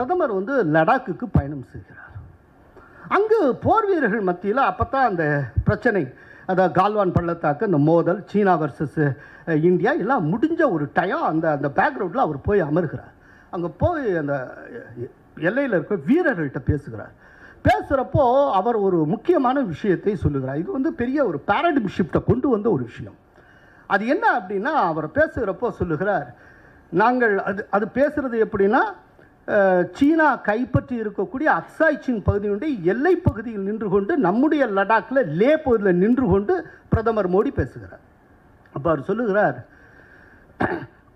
பிரதமர் வந்து லடாக்குக்கு பயணம் செய்கிறார். அங்கு போர் வீரர்கள் மத்தியில் அப்போ தான் அந்த பிரச்சனை அதாவது கால்வான் பள்ளத்தாக்கு அந்த மோதல் சீனா வர்சஸ் இந்தியா எல்லாம் முடிஞ்ச ஒரு டயம் அந்த அந்த பேக்ரவுண்டில் அவர் போய் அமர்கிறார். அங்கே போய் அந்த எல்லையில் இருக்க வீரர்கள்ட்ட பேசுகிறார். பேசுகிறப்போ அவர் ஒரு முக்கியமான விஷயத்தை சொல்லுகிறார். இது வந்து பெரிய ஒரு பேரடிம் ஷிஃப்ட்டை கொண்டு வந்த ஒரு விஷயம். அது என்ன அப்படின்னா அவர் பேசுகிறப்போ சொல்லுகிறார் நாங்கள் அது அது பேசுகிறது எப்படின்னா சீனா கைப்பற்றி இருக்கக்கூடிய அக்சாய் சீன் பகுதியினுடைய எல்லை பகுதியில் நின்று கொண்டு நம்முடைய லடாக்கில் லே பகுதியில் நின்று கொண்டு பிரதமர் மோடி பேசுகிறார். அப்போ அவர் சொல்லுகிறார்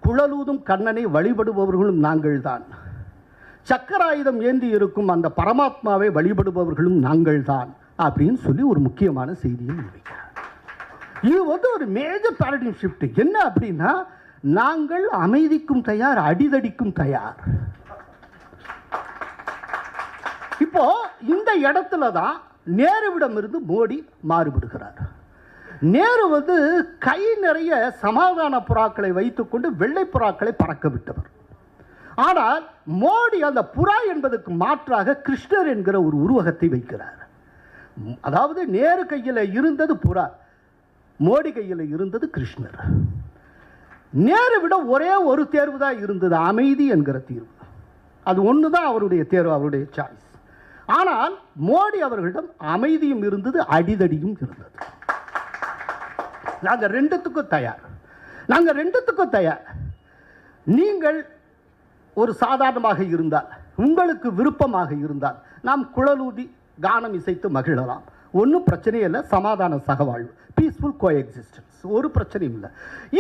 குழலூதும் கண்ணனை வழிபடுபவர்களும் நாங்கள்தான். சக்கராயுதம் ஏந்தி இருக்கும் அந்த பரமாத்மாவை வழிபடுபவர்களும் நாங்கள்தான் அப்படின்னு சொல்லி ஒரு முக்கியமான செய்தியை முன்வைக்கிறார் இது வந்து ஒரு மேஜர் பேரடிம் ஷிஃப்ட் என்ன அப்படின்னா நாங்கள் அமைதிக்கும் தயார் அடிதடிக்கும் தயார். இப்போ இந்த இடத்துல தான் நேருவிடம் இருந்து மோடி மாறுபடுகிறார். நேரு வந்து கை நிறைய சமாதான புறாக்களை வைத்துக்கொண்டு வெள்ளை புறாக்களை பறக்க விட்டவர். ஆனால் மோடி அந்த புறா என்பதற்கு மாற்றாக கிருஷ்ணர் என்கிற ஒரு உருவகத்தை வைக்கிறார். அதாவது நேரு கையில் இருந்தது புறா மோடி கையில் இருந்தது கிருஷ்ணர். நேரு விட ஒரே ஒரு தேர்வு தான் இருந்தது அமைதி என்கிற தீர்வு. அது ஒன்று தான் அவருடைய தேர்வு அவருடைய சாய்ஸ் ஆனால் மோடி அவர்களிடம் அமைதியும் இருந்தது அடிதடியும் இருந்தது. நாங்கள் ரெண்டுத்துக்கும் தயார். நாங்கள் ரெண்டுத்துக்கும் தயார். நீங்கள் ஒரு சாதாரணமாக இருந்தால் உங்களுக்கு விருப்பமாக இருந்தால் நாம் குழலூதி கானம் இசைத்து மகிழலாம். ஒன்றும் பிரச்சனையே இல்லை சமாதான சகவாழ்வு பீஸ்ஃபுல் கோ எக்ஸிஸ்டன்ஸ் ஒரு பிரச்சனையும் இல்லை.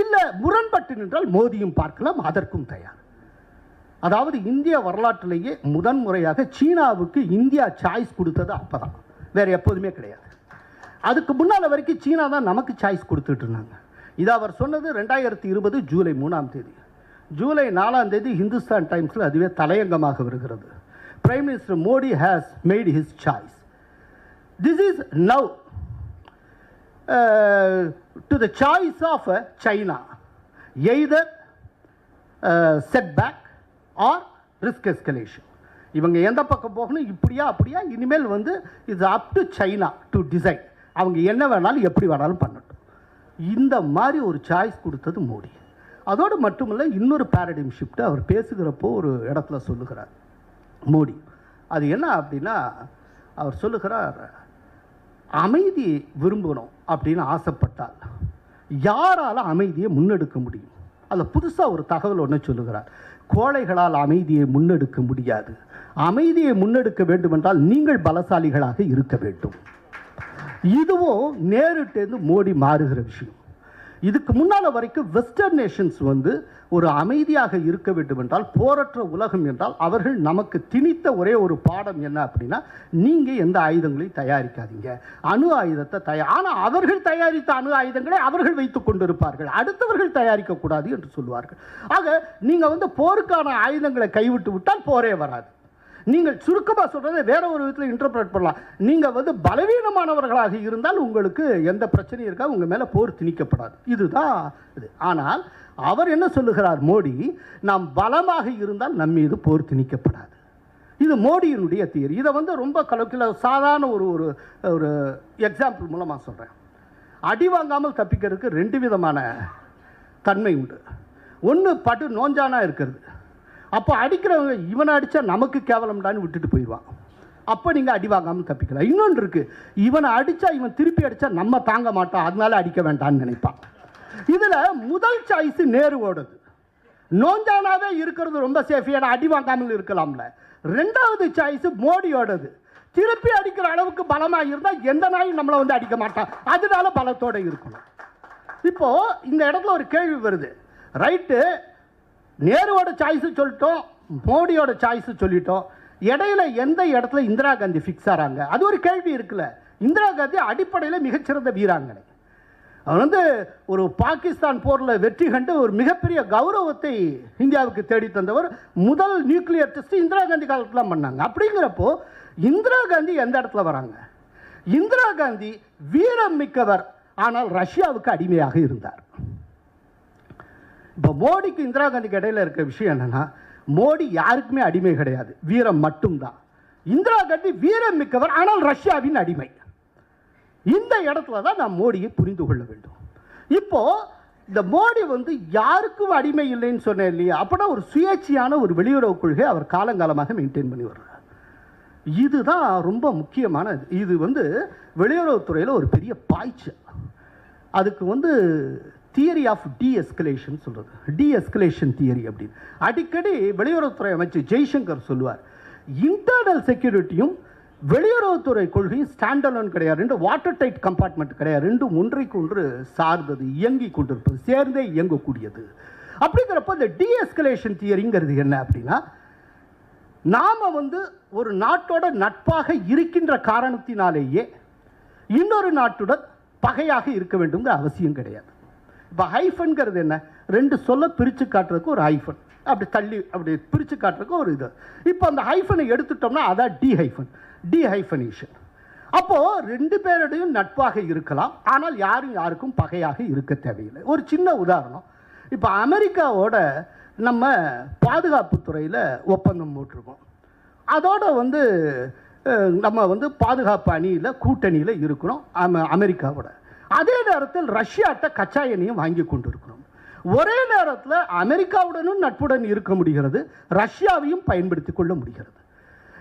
இல்லை முரண்பட்டு நின்றால் மோதியும் பார்க்கலாம் அதற்கும் தயார். அதாவது இந்திய வரலாற்றிலேயே முதன்முறையாக சீனாவுக்கு இந்தியா சாய்ஸ் கொடுத்தது அப்போ தான் வேறு எப்போதுமே கிடையாது. அதுக்கு முன்னால் வரைக்கும் சீனா தான் நமக்கு சாய்ஸ் கொடுத்துட்டு இருந்தாங்க. இது அவர் சொன்னது ரெண்டாயிரத்தி இருபது ஜூலை மூணாம் தேதி. ஜூலை நாலாம் தேதி ஹிந்துஸ்தான் டைம்ஸில் அதுவே தலையங்கமாக வருகிறது. Prime minister Modi has made his choice this is now to the choice of China either setback or risk escalation இவங்க எந்த பக்கம் போகணும் இப்படியா அப்படியா இனிமேல் வந்து இது up to China to design அவங்க என்ன வேணாலும் எப்படி வேணாலும் பண்ணட்டும். இந்த மாதிரி ஒரு சாய்ஸ் கொடுத்தது மோடி. அதோடு மட்டுமல்ல இன்னொரு பேரடிம் ஷிஃப்ட்டு அவர் பேசுகிறப்போ ஒரு இடத்துல சொல்லுகிறார். மோடி அது என்ன அப்படின்னா அவர் சொல்லுகிறார் அமைதி விரும்பணும் அப்படின்னு ஆசைப்பட்டால் யாரால் அமைதியை முன்னெடுக்க முடியும்? அதில் புதுசாக ஒரு தகவல் ஒன்று சொல்லுகிறார். கோழைகளால் அமைதியை முன்னெடுக்க முடியாது. அமைதியை முன்னெடுக்க வேண்டுமென்றால் நீங்கள் பலசாலிகளாக இருக்க வேண்டும். இதுவும் நேருட்டேந்து மோடி மாறுகிற விஷயம். இதுக்கு முன்னால் வரைக்கும் வெஸ்டர்ன் நேஷன்ஸ் வந்து ஒரு அமைதியாக இருக்க வேண்டும் என்றால் போரற்ற உலகம் என்றால் அவர்கள் நமக்கு திணித்த ஒரே ஒரு பாடம் என்ன அப்படின்னா நீங்கள் எந்த ஆயுதங்களையும் தயாரிக்காதீங்க. அணு ஆயுதத்தை தயார் ஆனால் அவர்கள் தயாரித்த அணு ஆயுதங்களை அவர்கள் வைத்துக் கொண்டிருப்பார்கள். அடுத்தவர்கள் தயாரிக்கக்கூடாது என்று சொல்வார்கள் ஆக நீங்கள் வந்து போருக்கான ஆயுதங்களை கைவிட்டு விட்டால் போரே வராது. நீங்கள் சுருக்கமாக சொல்கிறத வேற ஒரு விதத்தில் இன்டர்பிரேட் பண்ணலாம். நீங்கள் வந்து பலவீனமானவர்களாக இருந்தால் உங்களுக்கு எந்த பிரச்சனையும் இருக்கா உங்கள் மேலே போர் திணிக்கப்படாது. இதுதான் இது. ஆனால் அவர் என்ன சொல்லுகிறார் மோடி? நாம் பலமாக இருந்தால் நம் மீது போர் திணிக்கப்படாது. இது மோடியினுடைய தியரி. இதை வந்து ரொம்ப கலக்கில் சாதாரண ஒரு ஒரு ஒரு எக்ஸாம்பிள் மூலமாக சொல்கிறேன் அடி வாங்காமல் தப்பிக்கிறதுக்கு ரெண்டு விதமான தன்மை உண்டு. ஒன்று படு நோஞ்சானா இருக்கிறது. அப்போ அடிக்கிறவங்க இவனை அடித்தா நமக்கு கேவலம்டான்னு விட்டுட்டு போயிடுவான். அப்போ நீங்கள் அடி வாங்காமல் தப்பிக்கலாம். இன்னொன்று இருக்குது இவனை அடித்தா இவன் திருப்பி அடித்தா நம்ம தாங்க மாட்டோம் அதனால அடிக்க வேண்டாம்னு நினைப்பான். இதில் முதல் சாய்ஸ் நேருவோடது. நோஞ்சானாவே இருக்கிறது ரொம்ப சேஃப் ஏன்னா அடி வாங்காமல் இருக்கலாம்ல. ரெண்டாவது சாய்ஸ் மோடியோடது. திருப்பி அடிக்கிற அளவுக்கு பலமாக இருந்தால் எந்த நாயும் நம்மளை வந்து அடிக்க மாட்டான் அதனால பலத்தோடு இருக்கணும். இப்போ இந்த இடத்துல ஒரு கேள்வி வருது. ரைட்டு நேருவோட சாய்ஸு சொல்லிட்டோம் மோடியோட சாய்ஸு சொல்லிட்டோம். இடையில எந்த இடத்துல இந்திரா காந்தி ஃபிக்ஸ் ஆகிறாங்க அது ஒரு கேள்வி இருக்குல்ல. இந்திரா காந்தி அடிப்படையில் மிகச்சிறந்த வீராங்கனை. அவர் வந்து ஒரு பாகிஸ்தான் போரில் வெற்றி கண்டு ஒரு மிகப்பெரிய கௌரவத்தை இந்தியாவுக்கு தேடி தந்தவர். முதல் நியூக்ளியர் டெஸ்ட் இந்திரா காந்தி காலத்தில் பண்ணாங்க. அப்படிங்கிறப்போ இந்திரா காந்தி எந்த இடத்துல வராங்க? இந்திரா காந்தி வீரம் மிக்கவர். ஆனால் ரஷ்யாவுக்கு அடிமையாக இருந்தார். இப்போ மோடிக்கு இந்திரா காந்திக்கு இடையில் இருக்க விஷயம் என்னன்னா மோடி யாருக்குமே அடிமை கிடையாது. வீரம் மட்டும்தான். இந்திரா காந்தி வீரம் மிக்கவர் ஆனால் ரஷ்யாவின் அடிமை. இந்த இடத்துல தான் நாம் மோடியை புரிந்து கொள்ள வேண்டும். இப்போது இந்த மோடி வந்து யாருக்கும் அடிமை இல்லைன்னு சொன்னேன் இல்லையா? அப்படின்னா ஒரு சுயேட்சையான ஒரு வெளியுறவு கொள்கை அவர் காலங்காலமாக மெயின்டைன் பண்ணி வர்றார். இதுதான் ரொம்ப முக்கியமானது. இது வந்து வெளியுறவுத்துறையில் ஒரு பெரிய பாய்ச்சல். அதுக்கு வந்து தியரி ஆஃப் டி எஸ்கலேஷன் சொல்கிறது டி எஸ்கலேஷன் தியரி அப்படின்னு. அடிக்கடி வெளியுறவுத்துறை அமைச்சர் ஜெய்சங்கர் சொல்லுவார் இன்டர்னல் செக்யூரிட்டியும் வெளியுறவுத்துறை கொள்கையும் ஸ்டாண்டலோன் கிடையாது ரெண்டு வாட்டர் டைட் கம்பார்ட்மெண்ட் கிடையாது ரெண்டும் ஒன்றைக்கு ஒன்று சார்ந்தது இயங்கி கொண்டிருப்பது சேர்ந்தே இயங்கக்கூடியது. அப்படிங்கிறப்ப இந்த டி எஸ்கலேஷன் தியரிங்கிறது என்ன அப்படின்னா நாம் வந்து ஒரு நாட்டோட நட்பாக இருக்கின்ற காரணத்தினாலேயே இன்னொரு நாட்டுடன் பகையாக இருக்க வேண்டும்ங்கிற அவசியம் கிடையாது. இப்போ ஹைஃபன்கிறது என்ன? ரெண்டு சொல்ல பிரித்து காட்டுறதுக்கு ஒரு ஹைஃபன் அப்படி தள்ளி அப்படி பிரித்து காட்டுறதுக்கு ஒரு இது. இப்போ அந்த ஹைஃபனை எடுத்துட்டோம்னா அதான் டி ஹைஃபன் டி ஹைஃபனேஷன் அப்போது ரெண்டு பேருடையும் நட்பாக இருக்கலாம். ஆனால் யாரும் யாருக்கும் பகையாக இருக்க தேவையில்லை. ஒரு சின்ன உதாரணம். இப்போ அமெரிக்காவோட நம்ம பாதுகாப்பு துறையில் ஒப்பந்தம் போட்டிருக்கோம். அதோட வந்து நம்ம வந்து பாதுகாப்பு அணியில் கூட்டணியில் இருக்கிறோம். அம அமெரிக்காவோட. அதே நேரத்தில் ரஷ்யாட்ட கச்சா எண்ணெயும் வாங்கி கொண்டு இருக்கிறோம் ஒரே நேரத்தில் அமெரிக்காவுடனும் நட்புடன் இருக்க முடிகிறது ரஷ்யாவையும் பயன்படுத்தி கொள்ள முடிகிறது.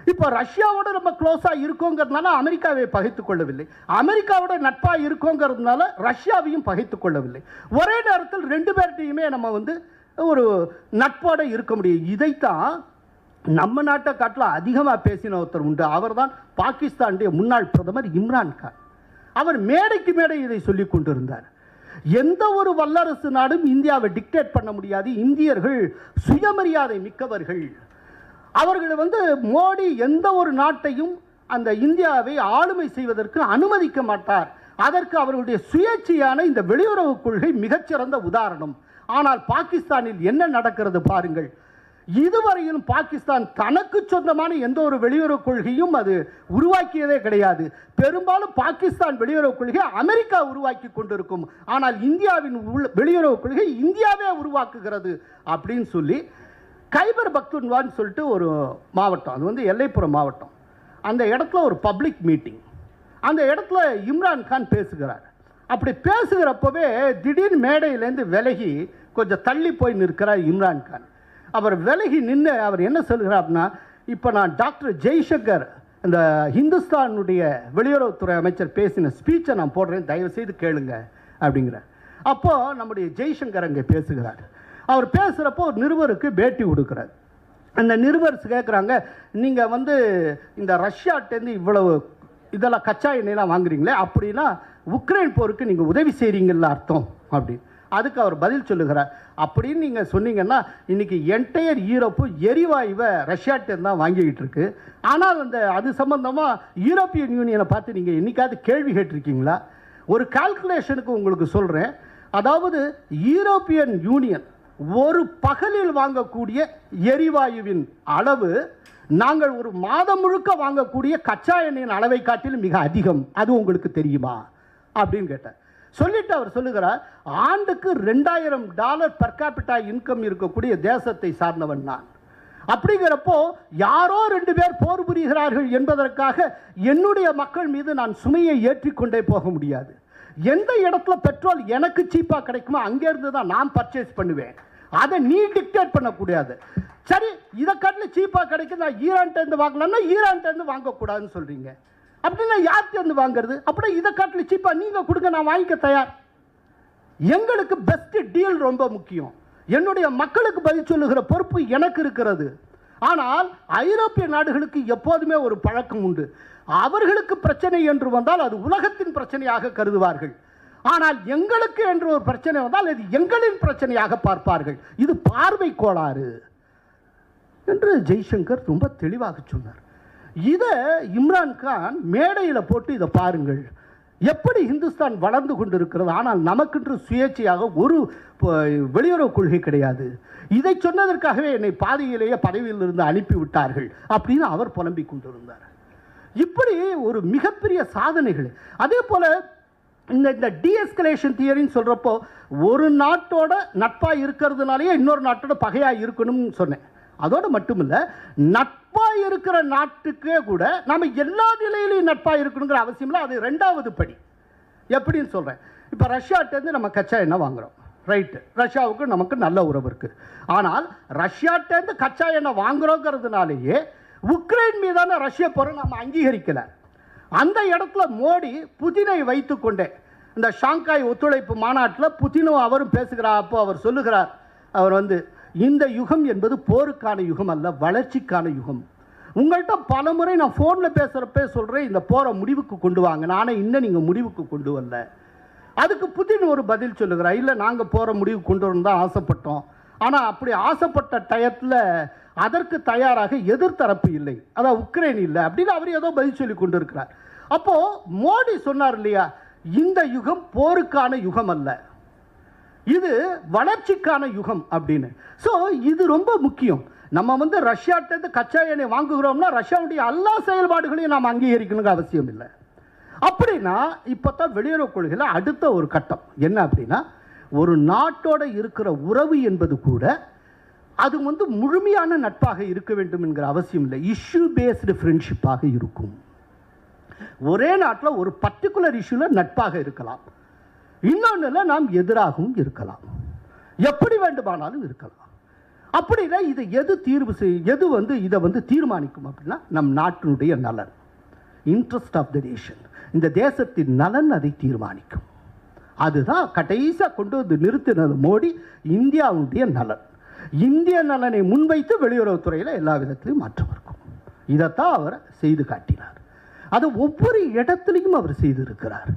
இப்போ ரஷ்யாவோட நம்ம க்ளோஸாக இருக்கோங்கிறதுனால அமெரிக்காவை பகைத்து கொள்ளவில்லை. அமெரிக்காவோட நட்பாக இருக்கோங்கிறதுனால ரஷ்யாவையும் பகைத்து கொள்ளவில்லை. ஒரே நேரத்தில் ரெண்டு பேர்கிட்டையுமே நம்ம வந்து ஒரு நட்போட இருக்க முடியும். இதைத்தான் நம்ம நாட்டை காட்டில் அதிகமாக பேசின ஒருத்தர் உண்டு. அவர்தான் பாகிஸ்தானுடைய முன்னாள் பிரதமர் இம்ரான் கான். அவர் மேடைக்கு மேடை இதை சொல்லி கொண்டிருந்தார். எந்த ஒரு வல்லரசு நாடும் இந்தியாவை டிக்டேட் பண்ண முடியாது. இந்தியர்கள் சுயமரியாதை மிக்கவர்கள். அவர்கள் வந்து மோடி எந்த ஒரு நாட்டையும் அந்த இந்தியாவை ஆளுமை செய்வதற்கு அனுமதிக்க மாட்டார். அதற்கு அவர்களுடைய சுயேட்சையான இந்த வெளியுறவு கொள்கை மிகச்சிறந்த உதாரணம். ஆனால் பாகிஸ்தானில் என்ன நடக்கிறது பாருங்கள். இதுவரையிலும் பாகிஸ்தான் தனக்கு சொந்தமான எந்த ஒரு வெளியுறவு கொள்கையும் அது உருவாக்கியதே கிடையாது. பெரும்பாலும் பாகிஸ்தான் வெளியுறவு கொள்கை அமெரிக்கா உருவாக்கி கொண்டிருக்கும். ஆனால் இந்தியாவின் உள் வெளியுறவு கொள்கை இந்தியாவே உருவாக்குகிறது அப்படின்னு சொல்லி கைபர் பக்துன்வான்னு சொல்லிட்டு ஒரு மாவட்டம் அது வந்து எல்லைப்புற மாவட்டம். அந்த இடத்துல ஒரு பப்ளிக் மீட்டிங். அந்த இடத்துல இம்ரான் கான் பேசுகிறார். அப்படி பேசுகிறப்பவே திடீர்னு மேடையிலேருந்து விலகி கொஞ்சம் தள்ளி போய் நிற்கிறார் இம்ரான் கான். அவர் விலகி நின்று அவர் என்ன சொல்கிறார் அப்படின்னா இப்போ நான் டாக்டர் ஜெய்சங்கர் இந்த ஹிந்துஸ்தானுடைய வெளியுறவுத்துறை அமைச்சர் பேசின ஸ்பீச்சை நான் போடுறேன் தயவுசெய்து கேளுங்க அப்படிங்கிறார். அப்போது நம்முடைய ஜெய்சங்கர் அங்கே பேசுகிறார். அவர் பேசுகிறப்போ ஒரு நிருபருக்கு பேட்டி கொடுக்குறார். அந்த நிருபர்ஸ் கேட்குறாங்க நீங்கள் வந்து இந்த ரஷ்யாட்டேருந்து இவ்வளவு இதெல்லாம் கச்சா எண்ணெயெல்லாம் வாங்குறீங்களே அப்படின்னா உக்ரைன் போருக்கு நீங்கள் உதவி செய்கிறீங்கல்ல அர்த்தம் அப்படின்னு. அதுக்கு அவர் பதில் சொல்லுகிறார். அப்படின்னு நீங்கள் சொன்னீங்கன்னா இன்னைக்கு என்டையர் யூரோப்பு எரிவாயுவை ரஷ்யாட்டேருந்து தான் வாங்கிக்கிட்டு இருக்கு. ஆனால் அந்த அது சம்மந்தமாக யூரோப்பியன் யூனியனை பார்த்து நீங்கள் என்றைக்காவது கேள்வி கேட்டிருக்கீங்களா? ஒரு கால்குலேஷனுக்கு உங்களுக்கு சொல்கிறேன் அதாவது யூரோப்பியன் யூனியன் ஒரு பகலில் வாங்கக்கூடிய எரிவாயுவின் அளவு நாங்கள் ஒரு மாதம் முழுக்க வாங்கக்கூடிய கச்சா எண்ணெயின் அளவை காட்டிலும் மிக அதிகம். அது உங்களுக்கு தெரியுமா? அப்படின்னு கேட்டேன். சொல்லிட்டு அவர் சொல்லுகிறார் ஆண்டுக்கு ரெண்டாயிரம் டாலர் பர் கேபிட்டா இன்கம் இருக்கக்கூடிய தேசத்தை சார்ந்தவன் நான். அப்படிங்கிறப்போ யாரோ ரெண்டு பேர் போர் புரிகிறார்கள் என்பதற்காக என்னுடைய மக்கள் மீது நான் சுமையை ஏற்றிக்கொண்டே போக முடியாது. எந்த இடத்துல பெட்ரோல் எனக்கு சீப்பாக கிடைக்குமோ அங்கேருந்து தான் நான் பர்ச்சேஸ் பண்ணுவேன். அதை நீ டிக்டேட் பண்ணக்கூடாது. சரி இதை கட்டில் சீப்பாக கிடைக்குது? நான் ஈரான்ட்டேருந்து வாங்கலாம்னா ஈரான்ட்டேருந்து வாங்கக்கூடாதுன்னு சொல்கிறீங்க அப்படின்னா யார்கிட்டேருந்து வாங்குறது? அப்படின்னா இதை காட்டில் சீப்பாக நீங்கள் கொடுங்க நான் வாங்கிக்க தயார். எங்களுக்கு பெஸ்ட் டீல் ரொம்ப முக்கியம். என்னுடைய மக்களுக்கு பதில் சொல்லுகிற பொறுப்பு எனக்கு இருக்கிறது. ஆனால் ஐரோப்பிய நாடுகளுக்கு எப்போதுமே ஒரு பழக்கம் உண்டு. அவர்களுக்கு பிரச்சனை என்று வந்தால் அது உலகத்தின் பிரச்சனையாக கருதுவார்கள். ஆனால் எங்களுக்கு என்று ஒரு பிரச்சனை வந்தால் அது எங்களின் பிரச்சனையாக பார்ப்பார்கள். இது பார்வை கோளாறு. என்று ஜெய்சங்கர் ரொம்ப தெளிவாக சொன்னார். இதை இம்ரான் கான் மேடையில் போட்டு இதை பாருங்கள். எப்படி இந்துஸ்தான் வளர்ந்து கொண்டிருக்கிறது? ஆனால் நமக்கென்று சுயேட்சையாக ஒரு வெளியுறவு கொள்கை கிடையாது. இதை சொன்னதற்காகவே என்னை பாதியிலேயே பதவியிலிருந்து அனுப்பி விட்டார்கள் அப்படின்னு அவர் புலம்பிக் கொண்டிருந்தார். இப்படி ஒரு மிகப்பெரிய சாதனைகள் அதே போல் இந்த இந்த டிஎஸ்கலேஷன் தியரின்னு சொல்கிறப்போ ஒரு நாட்டோட நட்பாக இருக்கிறதுனாலேயே இன்னொரு நாட்டோட பகையாக இருக்கணும்னு சொன்னேன். அதோடு மட்டுமில்லை நட் நட்பாக இருக்கிற நாட்டுக்கே கூட நம்ம எல்லா நிலையிலையும் நட்பாக இருக்கணுங்கிற அவசியம் இல்லை அது ரெண்டாவது படி. எப்படின்னு சொல்கிறேன் இப்போ ரஷ்யாட்டேருந்து நம்ம கச்சா எண்ணெய் வாங்குறோம். ரைட்டு ரஷ்யாவுக்கு நமக்கு நல்ல உறவு இருக்குது ஆனால் ரஷ்யாட்டேருந்து கச்சா எண்ணெய் வாங்குறோங்கிறதுனாலேயே உக்ரைன் மீதான ரஷ்ய போரை நம்ம அங்கீகரிக்கலை. அந்த இடத்துல மோடி புதினை வைத்துக்கொண்டே இந்த ஷாங்காய் ஒத்துழைப்பு மாநாட்டில் புதினும் அவரும் பேசுகிறார் அப்போ அவர் சொல்லுகிறார். அவர் வந்து இந்த யுகம் என்பது போருக்கான யுகம் அல்ல வளர்ச்சிக்கான யுகம். உங்கள்கிட்ட பல முறை நான் ஃபோனில் பேசுகிறப்ப சொல்கிறேன் இந்த போரை முடிவுக்கு கொண்டு வாங்க. நானே இன்னும் நீங்கள் முடிவுக்கு கொண்டு வரல. அதுக்கு புதின் ஒரு பதில் சொல்லுகிறார். இல்லை நாங்கள் போகிற முடிவு கொண்டு வரணும் தான் ஆசைப்பட்டோம். ஆனால் அப்படி ஆசைப்பட்ட டயத்தில் அதற்கு தயாராக எதிர்த்தரப்பு இல்லை. அதான் உக்ரைன் இல்லை. அப்படின்னு அவர் ஏதோ பதில் சொல்லி கொண்டு இருக்கிறார் அப்போது மோடி சொன்னார் இல்லையா இந்த யுகம் போருக்கான யுகம் அல்ல. இது வளர்ச்சிக்கான யுகம் அப்படின்னு. ஸோ இது ரொம்ப முக்கியம். நம்ம வந்து ரஷ்யாட்டேருந்து கச்சா எண்ணெய் வாங்குகிறோம்னா ரஷ்யாவுடைய எல்லா செயல்பாடுகளையும் நாம் அங்கீகரிக்கணுங்க அவசியம் இல்லை. அப்படின்னா இப்போ தான் வெளியுறவு கொள்கையில் அடுத்த ஒரு கட்டம். என்ன அப்படின்னா ஒரு நாட்டோட இருக்கிற உறவு என்பது கூட அது வந்து முழுமையான நட்பாக இருக்க வேண்டும் என்கிற அவசியம் இல்லை. இஷ்யூ பேஸ்டு ஃப்ரெண்ட்ஷிப்பாக இருக்கும். ஒரே நாட்டில் ஒரு பர்டிகுலர் இஷ்யூவில் நட்பாக இருக்கலாம். இன்னொன்றில் நாம் எதிராகவும் இருக்கலாம். எப்படி வேண்டுமானாலும் இருக்கலாம். அப்படின்னா இதை எது தீர்வு செய் எது வந்து இதை வந்து தீர்மானிக்கும் அப்படின்னா நம் நாட்டினுடைய நலன். இன்ட்ரெஸ்ட் ஆஃப் த நேஷன் இந்த தேசத்தின் நலன் அதை தீர்மானிக்கும். அதுதான் கடைசியாக கொண்டு வந்து நிறுத்தினது மோடி இந்தியாவுடைய நலன். இந்திய நலனை முன்வைத்து வெளியுறவுத்துறையில் எல்லா விதத்திலையும் மாற்றம் இருக்கும். இதைத்தான் அவர் செய்து காட்டினார். அது ஒவ்வொரு இடத்துலையும் அவர் செய்திருக்கிறார்.